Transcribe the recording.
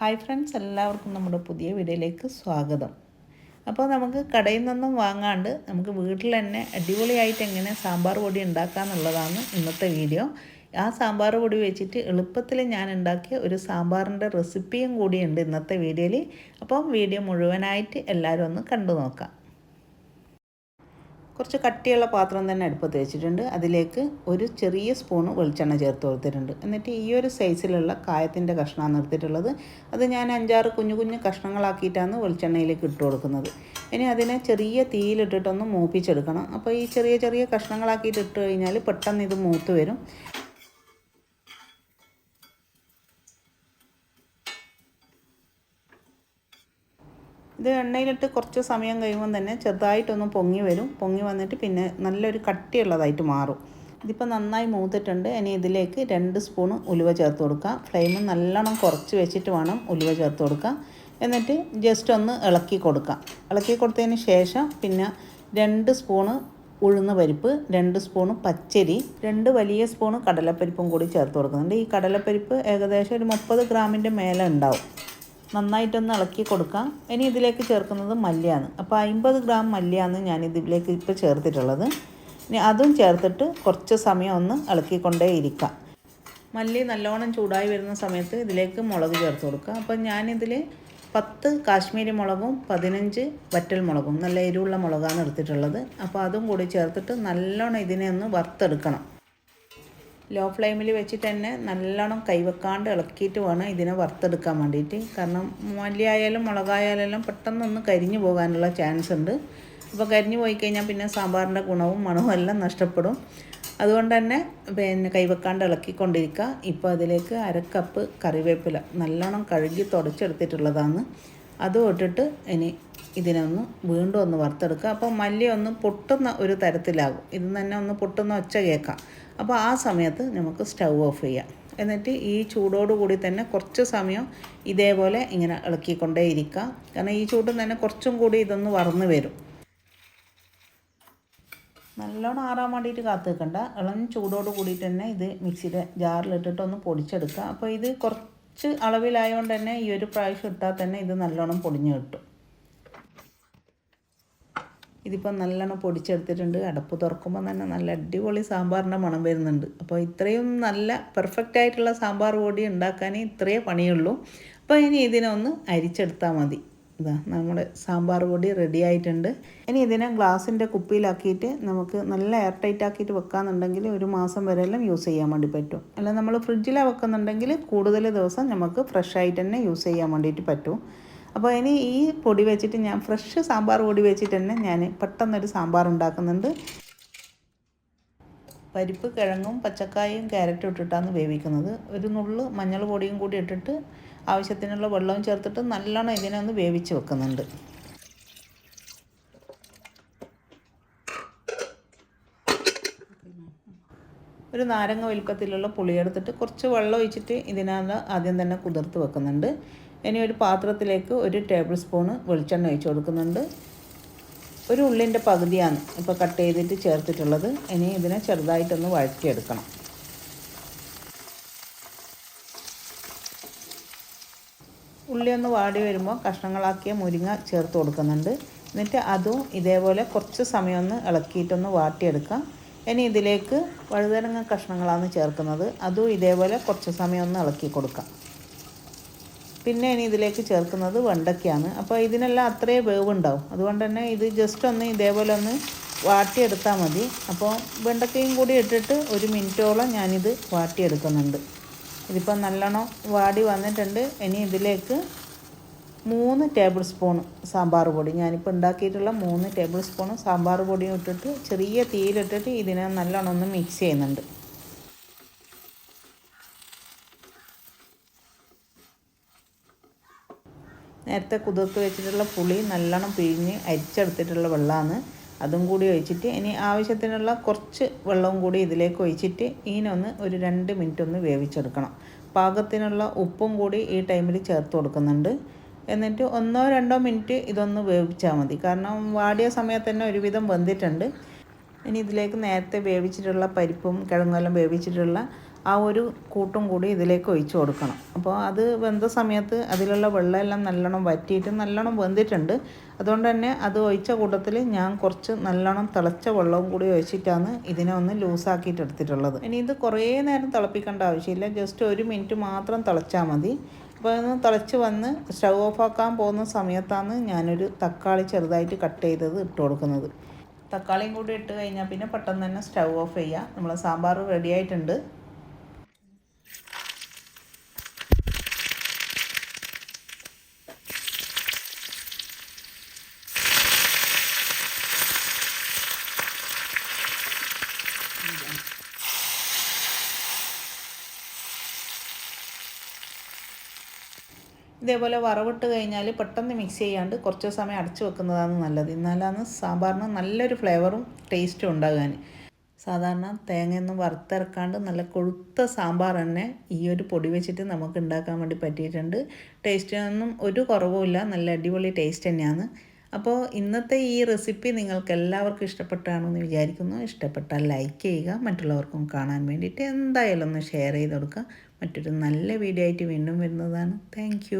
Hi friends എല്ലാവർക്കും നമ്മുടെ പുതിയ വീഡിയോയിലേക്ക് സ്വാഗതം. അപ്പോൾ നമുക്ക് കടയിൽ നിന്നും വാങ്ങാണ്ട് നമുക്ക് വീട്ടിൽ തന്നെ അടിപൊളിയായിട്ട് എങ്ങനെ സാമ്പാർ പൊടി ഉണ്ടാക്കാമെന്നുള്ളതാണ് ഇന്നത്തെ വീഡിയോ. ആ സാമ്പാർ പൊടി വെച്ചിട്ട് എളുപ്പത്തിൽ ഞാൻ ഉണ്ടാക്കിയ ഒരു സാമ്പാറിന്റെ റെസിപ്പിയും കൂടിയുണ്ട് ഇന്നത്തെ വീഡിയോയിൽ. അപ്പം വീഡിയോ മുഴുവനായിട്ട് എല്ലാവരും ഒന്ന് കണ്ടു നോക്കാം. കുറച്ച് കട്ടിയുള്ള പാത്രം തന്നെ അടുപ്പത്ത് വെച്ചിട്ടുണ്ട്. അതിലേക്ക് ഒരു ചെറിയ സ്പൂണ് വെളിച്ചെണ്ണ ചേർത്ത് കൊടുത്തിട്ടുണ്ട്. എന്നിട്ട് ഈ ഒരു സൈസിലുള്ള കായത്തിന്റെ കഷ്ണമാണ് എടുത്തിട്ടുള്ളത്. അത് ഞാൻ അഞ്ചാറ് കുഞ്ഞു കുഞ്ഞു കഷ്ണങ്ങളാക്കിയിട്ടാണ് വെളിച്ചെണ്ണയിലേക്ക് ഇട്ട് കൊടുക്കുന്നത്. ഇനി അതിനെ ചെറിയ തീയിലിട്ടിട്ടൊന്ന് മൂപ്പിച്ചെടുക്കണം. അപ്പോൾ ഈ ചെറിയ ചെറിയ കഷ്ണങ്ങളാക്കിയിട്ട് ഇട്ട് കഴിഞ്ഞാൽ പെട്ടെന്ന് ഇത് മൂത്ത് വരും. ഇത് എണ്ണയിലിട്ട് കുറച്ച് സമയം കഴിയുമ്പോൾ തന്നെ ചെറുതായിട്ടൊന്ന് പൊങ്ങി വരും. പൊങ്ങി വന്നിട്ട് പിന്നെ നല്ലൊരു കട്ടിയുള്ളതായിട്ട് മാറും. ഇതിപ്പോൾ നന്നായി മൂത്തിട്ടുണ്ട്. ഇനി ഇതിലേക്ക് രണ്ട് സ്പൂൺ ഉലുവ ചേർത്ത് കൊടുക്കുക ഫ്ലെയിം നല്ലോണം കുറച്ച് വെച്ചിട്ട് വേണം ഉലുവ ചേർത്ത് കൊടുക്കുക എന്നിട്ട് ജസ്റ്റ് ഒന്ന് ഇളക്കി കൊടുക്കുക ഇളക്കി കൊടുത്തതിന് ശേഷം പിന്നെ രണ്ട് സ്പൂണ് ഉഴുന്ന് പരിപ്പ് രണ്ട് സ്പൂണ് പച്ചരി രണ്ട് വലിയ സ്പൂണ് കടലപ്പരിപ്പും കൂടി ചേർത്ത് കൊടുക്കുന്നുണ്ട്. ഈ കടലപ്പരിപ്പ് ഏകദേശം ഒരു മുപ്പത് ഗ്രാമിന്റെ മേലെ ഉണ്ടാവും. നന്നായിട്ടൊന്ന് ഇളക്കി കൊടുക്കാം. ഇനി ഇതിലേക്ക് ചേർക്കുന്നത് മല്ലിയാണ്. അപ്പോൾ അമ്പത് ഗ്രാം മല്ലിയാണ് ഞാൻ ഇതിലേക്ക് ഇപ്പോൾ ചേർത്തിട്ടുള്ളത്. ഇനി അതും ചേർത്തിട്ട് കുറച്ച് സമയം ഒന്ന് ഇളക്കിക്കൊണ്ടേ ഇരിക്കാം. മല്ലി നല്ലോണം ചൂടായി വരുന്ന സമയത്ത് ഇതിലേക്ക് മുളക് ചേർത്ത് കൊടുക്കുക അപ്പോൾ ഞാനിതിൽ പത്ത് കാശ്മീരി മുളകും പതിനഞ്ച് വറ്റൽ മുളകും നല്ല എരിവുള്ള മുളകാണ് എടുത്തിട്ടുള്ളത്. അപ്പോൾ അതും കൂടി ചേർത്തിട്ട് നല്ലോണം ഇതിനെ ഒന്ന് വറുത്തെടുക്കണം. ലോ ഫ്ലെയിമിൽ വെച്ചിട്ട് തന്നെ നല്ലോണം കൈവെക്കാണ്ട് ഇളക്കിയിട്ട് വേണം ഇതിനെ വറുത്തെടുക്കാൻ വേണ്ടിയിട്ട്. കാരണം മല്ലിയായാലും മുളകായാലും പെട്ടെന്നൊന്ന് കരിഞ്ഞു പോകാനുള്ള ചാൻസ് ഉണ്ട്. അപ്പോൾ കരിഞ്ഞു പോയി കഴിഞ്ഞാൽ പിന്നെ സാമ്പാറിന്റെ ഗുണവും മണവും എല്ലാം നഷ്ടപ്പെടും. അതുകൊണ്ട് തന്നെ പിന്നെ കൈവെക്കാണ്ട് ഇളക്കിക്കൊണ്ടിരിക്കുക. ഇപ്പോൾ അതിലേക്ക് അരക്കപ്പ് കറിവേപ്പില നല്ലോണം കഴുകി തുടച്ചെടുത്തിട്ടുള്ളതാണ്. അതും ഇട്ടിട്ട് ഇനി ഇതിനൊന്ന് വീണ്ടും ഒന്ന് വറുത്തെടുക്കുക. അപ്പോൾ മല്ലി ഒന്ന് പൊട്ടുന്ന ഒരു തരത്തിലാകും. ഇത് തന്നെ ഒന്ന് പൊട്ടുന്ന ഒച്ച കേൾക്കാം. അപ്പോൾ ആ സമയത്ത് നമുക്ക് സ്റ്റൗ ഓഫ് ചെയ്യാം. എന്നിട്ട് ഈ ചൂടോടുകൂടി തന്നെ കുറച്ച് സമയം ഇതേപോലെ ഇങ്ങനെ ഇളക്കിക്കൊണ്ടേ ഇരിക്കുക കാരണം ഈ ചൂട് തന്നെ കുറച്ചും കൂടി ഇതൊന്ന് വറന്ന് വരും. നല്ലോണം ആറാൻ വേണ്ടിയിട്ട് കാത്തു നിൽക്കണ്ട ഇളം ചൂടോട് കൂടിയിട്ട് തന്നെ ഇത് മിക്സിയുടെ ജാറിലിട്ടിട്ട് ഒന്ന് പൊടിച്ചെടുക്കുക. അപ്പോൾ ഇത് കുറച്ച് അളവിലായതുകൊണ്ട് തന്നെ ഈ ഒരു പ്രാവശ്യം ഇട്ടാൽ തന്നെ ഇത് നല്ലോണം പൊടിഞ്ഞു കിട്ടും. ഇതിപ്പോൾ നല്ലോണം പൊടിച്ചെടുത്തിട്ടുണ്ട്. അടപ്പ് തുറക്കുമ്പോൾ തന്നെ നല്ല അടിപൊളി സാമ്പാറിന്റെ മണം വരുന്നുണ്ട്. അപ്പോൾ ഇത്രയും നല്ല പെർഫെക്റ്റ് ആയിട്ടുള്ള സാമ്പാർ പൊടി ഉണ്ടാക്കാൻ ഇത്രയേ പണിയുള്ളൂ. അപ്പോൾ ഇനി ഇതിനെ ഒന്ന് അരിച്ചെടുത്താൽ മതി. ഇതാ നമ്മുടെ സാമ്പാർ പൊടി റെഡി ആയിട്ടുണ്ട്. ഇനി ഇതിനെ ഗ്ലാസിന്റെ കുപ്പിയിലാക്കിയിട്ട് നമുക്ക് നല്ല എയർ ടൈറ്റ് ആക്കിയിട്ട് വെക്കാന്നുണ്ടെങ്കിൽ ഒരു മാസം വരെ എല്ലാം യൂസ് ചെയ്യാൻ വേണ്ടി പറ്റും. അല്ല നമ്മൾ ഫ്രിഡ്ജിലാണ് വെക്കുന്നുണ്ടെങ്കിൽ കൂടുതൽ ദിവസം നമുക്ക് ഫ്രഷ് ആയിട്ട് തന്നെ യൂസ് ചെയ്യാൻ വേണ്ടിയിട്ട് പറ്റും. അപ്പോൾ ഇനി ഈ പൊടി വെച്ചിട്ട് ഞാൻ ഫ്രഷ് സാമ്പാർ പൊടി വെച്ചിട്ട് തന്നെ ഞാൻ പെട്ടെന്നൊരു സാമ്പാർ ഉണ്ടാക്കുന്നുണ്ട്. പരിപ്പ് കിഴങ്ങും പച്ചക്കായും ക്യാരറ്റും ഇട്ടിട്ടാണ് വേവിക്കുന്നത്. ഒരു നുള്ളു മഞ്ഞൾ പൊടിയും കൂടി ഇട്ടിട്ട് ആവശ്യത്തിനുള്ള വെള്ളവും ചേർത്തിട്ട് നല്ലോണം ഇതിനെ ഒന്ന് വേവിച്ച് വെക്കുന്നുണ്ട്. ഒരു നാരങ്ങ വലുപ്പത്തിലുള്ള പുളി എടുത്തിട്ട് കുറച്ച് വെള്ളം ഒഴിച്ചിട്ട് ഇതിനകത്ത് ആദ്യം തന്നെ കുതിർത്ത് വെക്കുന്നുണ്ട്. ഇനി ഒരു പാത്രത്തിലേക്ക് ഒരു ടേബിൾ സ്പൂണ് വെളിച്ചെണ്ണ ഒഴിച്ച് കൊടുക്കുന്നുണ്ട്. ഒരു ഉള്ളിന്റെ പകുതിയാണ് ഇപ്പോൾ കട്ട് ചെയ്തിട്ട് ചേർത്തിട്ടുള്ളത്. ഇനി ഇതിനെ ചെറുതായിട്ടൊന്ന് വഴറ്റിയെടുക്കണം. ഉള്ളി ഒന്ന് വാടി വരുമ്പോൾ കഷ്ണങ്ങളാക്കിയ മുരിങ്ങ ചേർത്ത് കൊടുക്കുന്നുണ്ട്. എന്നിട്ട് അതും ഇതേപോലെ കുറച്ച് സമയം ഒന്ന് ഇളക്കിയിട്ടൊന്ന് വാട്ടിയെടുക്കാം. ഇനി ഇതിലേക്ക് വഴുതനങ്ങ കഷ്ണങ്ങളാണ് ചേർക്കുന്നത്. അതും ഇതേപോലെ കുറച്ച് സമയം ഒന്ന് ഇളക്കി കൊടുക്കാം. പിന്നെ ഇനി ഇതിലേക്ക് ചേർക്കുന്നത് വെണ്ടയ്ക്കാണ്. അപ്പോൾ ഇതിനെല്ലാം അത്രയും വേവുണ്ടാവും. അതുകൊണ്ട് തന്നെ ഇത് ജസ്റ്റ് ഒന്ന് ഇതേപോലെ ഒന്ന് വാട്ടിയെടുത്താൽ മതി. അപ്പോൾ വെണ്ടക്കയും കൂടി ഇട്ടിട്ട് ഒരു മിനിറ്റോളം ഞാനിത് വാട്ടിയെടുക്കുന്നുണ്ട്. ഇതിപ്പോൾ നല്ലോണം വാടി വന്നിട്ടുണ്ട്. ഇനി ഇതിലേക്ക് മൂന്ന് ടേബിൾ സ്പൂൺ സാമ്പാർ പൊടി. ഞാനിപ്പോൾ ഉണ്ടാക്കിയിട്ടുള്ള മൂന്ന് ടേബിൾ സ്പൂൺ സാമ്പാർ പൊടിയും ഇട്ടിട്ട് ചെറിയ തീയിലിട്ടിട്ട് ഇതിനെ നല്ലോണം ഒന്ന് മിക്സ് ചെയ്യുന്നുണ്ട്. നേരത്തെ കുതിർത്ത് വെച്ചിട്ടുള്ള പുളി നല്ലോണം പിഴിഞ്ഞ് അരിച്ചെടുത്തിട്ടുള്ള വെള്ളമാണ്. അതും കൂടി ഒഴിച്ചിട്ട് ഇനി ആവശ്യത്തിനുള്ള കുറച്ച് വെള്ളവും കൂടി ഇതിലേക്ക് ഒഴിച്ചിട്ട് ഇതിനൊന്ന് ഒരു രണ്ട് മിനിറ്റ് ഒന്ന് വേവിച്ചെടുക്കണം. പാകത്തിനുള്ള ഉപ്പും കൂടി ഈ ടൈമിൽ ചേർത്ത് കൊടുക്കുന്നുണ്ട്. എന്നിട്ട് ഒന്നോ രണ്ടോ മിനിറ്റ് ഇതൊന്ന് വേവിച്ചാൽ മതി. കാരണം വാടിയ സമയത്ത് തന്നെ ഒരുവിധം വെന്തിട്ടുണ്ട്. ഇനി ഇതിലേക്ക് നേരത്തെ വേവിച്ചിട്ടുള്ള പരിപ്പും കിഴങ്ങെല്ലാം വേവിച്ചിട്ടുള്ള ആ ഒരു കൂട്ടും കൂടി ഇതിലേക്ക് ഒഴിച്ചു കൊടുക്കണം. അപ്പോൾ അത് വെന്ത സമയത്ത് അതിലുള്ള വെള്ളമെല്ലാം നല്ലോണം വറ്റിയിട്ട് നല്ലോണം വെന്തിട്ടുണ്ട്. അതുകൊണ്ട് തന്നെ അത് ഒഴിച്ച കൂട്ടത്തിൽ ഞാൻ കുറച്ച് നല്ലോണം തിളച്ച വെള്ളവും കൂടി ഒഴിച്ചിട്ടാണ് ഇതിനെ ഒന്ന് ലൂസാക്കിയിട്ട് എടുത്തിട്ടുള്ളത്. ഇനി ഇത് കുറേ നേരം തിളപ്പിക്കേണ്ട ആവശ്യമില്ല. ജസ്റ്റ് ഒരു മിനിറ്റ് മാത്രം തിളച്ചാൽ മതി. അപ്പോൾ ഒന്ന് തിളച്ച് വന്ന് സ്റ്റൗ ആക്കാൻ പോകുന്ന സമയത്താണ് ഞാനൊരു തക്കാളി ചെറുതായിട്ട് കട്ട് ചെയ്തത് ഇട്ട് കൊടുക്കുന്നത്. തക്കാളിയും കൂടി ഇട്ട് കഴിഞ്ഞാൽ പിന്നെ പെട്ടെന്ന് തന്നെ സ്റ്റൗ ഓഫ് ചെയ്യുക. നമ്മളെ സാമ്പാർ റെഡി ആയിട്ടുണ്ട്. ഇതേപോലെ വറവിട്ട് കഴിഞ്ഞാൽ പെട്ടെന്ന് മിക്സ് ചെയ്യാണ്ട് കുറച്ച് സമയം അടച്ചു വെക്കുന്നതാണ് നല്ലത്. എന്നാലാണ് സാമ്പാറിന് നല്ലൊരു ഫ്ലേവറും ടേസ്റ്റും ഉണ്ടാകാൻ സാധാരണ തേങ്ങയൊന്നും വറുത്തിറക്കാണ്ട് നല്ല കൊഴുത്ത സാമ്പാർ തന്നെ ഈ ഒരു പൊടി വെച്ചിട്ട് നമുക്ക് ഉണ്ടാക്കാൻ വേണ്ടി പറ്റിയിട്ടുണ്ട്. ടേസ്റ്റിനൊന്നും ഒരു കുറവുമില്ല നല്ല അടിപൊളി ടേസ്റ്റ് തന്നെയാണ്. അപ്പോൾ ഇന്നത്തെ ഈ റെസിപ്പി നിങ്ങൾക്ക് എല്ലാവർക്കും ഇഷ്ടപ്പെട്ടാണെന്ന് വിചാരിക്കുന്നു. ഇഷ്ടപ്പെട്ടാൽ ലൈക്ക് ചെയ്യുക. മറ്റുള്ളവർക്കും കാണാൻ വേണ്ടിയിട്ട് എന്തായാലും ഒന്ന് ഷെയർ ചെയ്ത് കൊടുക്കുക. മറ്റൊരു നല്ല വീഡിയോ ആയിട്ട് വീണ്ടും വരുന്നതാണ്. താങ്ക്